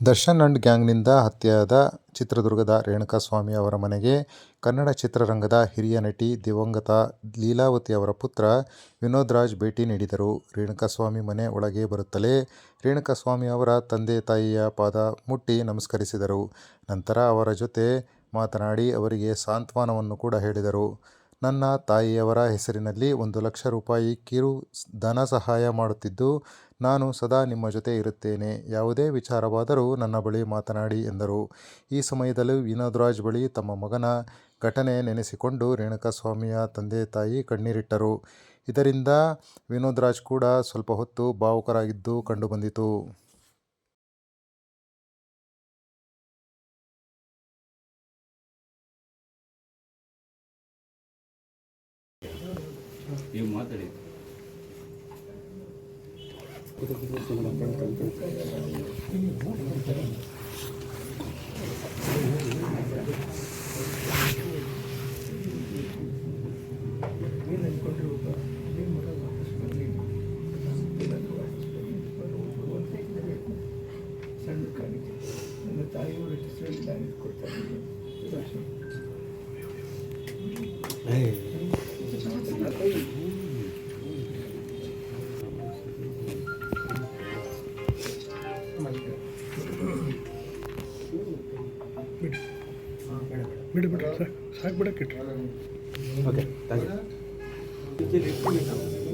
Darshan and ಗ್ಯಾಂಗ್ನಿಂದ ಹತ್ಯೆಯಾದ ಚಿತ್ರದುರ್ಗದ ರೇಣುಕಾಸ್ವಾಮಿ ಅವರ ಮನೆಗೆ ಕನ್ನಡ ಚಿತ್ರರಂಗದ ಹಿರಿಯ ನಟಿ ದಿವಂಗತ ಲೀಲಾವತಿ ಅವರ ಪುತ್ರ ವಿನೋದ್ ರಾಜ್ ಭೇಟಿ ನೀಡಿದರು. ರೇಣುಕಾಸ್ವಾಮಿ ಮನೆ ಒಳಗೆ ಬರುತ್ತಲೇ ರೇಣುಕಾಸ್ವಾಮಿ ಅವರ ತಂದೆ ತಾಯಿಯ ಪಾದ ಮುಟ್ಟಿ ನಮಸ್ಕರಿಸಿದರು. ನಂತರ ಅವರ ಜೊತೆ ಮಾತನಾಡಿ ಅವರಿಗೆ ಸಾಂತ್ವನವನ್ನು ಕೂಡ ಹೇಳಿದರು. ನನ್ನ ತಾಯಿಯವರ ಹೆಸರಿನಲ್ಲಿ ಒಂದು ಲಕ್ಷ ರೂಪಾಯಿ ಕಿರು ಧನ ಸಹಾಯ ಮಾಡುತ್ತಿದ್ದು, ನಾನು ಸದಾ ನಿಮ್ಮ ಜೊತೆ ಇರುತ್ತೇನೆ. ಯಾವುದೇ ವಿಚಾರವಾದರೂ ನನ್ನ ಬಳಿ ಮಾತನಾಡಿ ಎಂದರು. ಈ ಸಮಯದಲ್ಲಿ ವಿನೋದ್ರಾಜ್ ಬಳಿ ತಮ್ಮ ಮಗನ ಘಟನೆ ನೆನೆಸಿಕೊಂಡು ರೇಣುಕಾಸ್ವಾಮಿಯ ತಂದೆ ತಾಯಿ ಕಣ್ಣೀರಿಟ್ಟರು. ಇದರಿಂದ ವಿನೋದ್ರಾಜ್ ಕೂಡ ಸ್ವಲ್ಪ ಹೊತ್ತು ಭಾವುಕರಾಗಿದ್ದು ಕಂಡು ಅಂತ ಇದ್ದರೆ ಸಣ್ಣ ಕಾಣಿಕೆ ನನ್ನ ತಾಯಿಯವರು ಹೆಸರಲ್ಲಿ ನಾನು ಇದು ಕೊಡ್ತಾ ಇದ್ದೀನಿ ಬಿಡಿ ಬಿಡಿ ಸಾಕು ಸಾಕು ಬಿಡಕ್ಕೆ ಓಕೆ ಥ್ಯಾಂಕ್ ಯು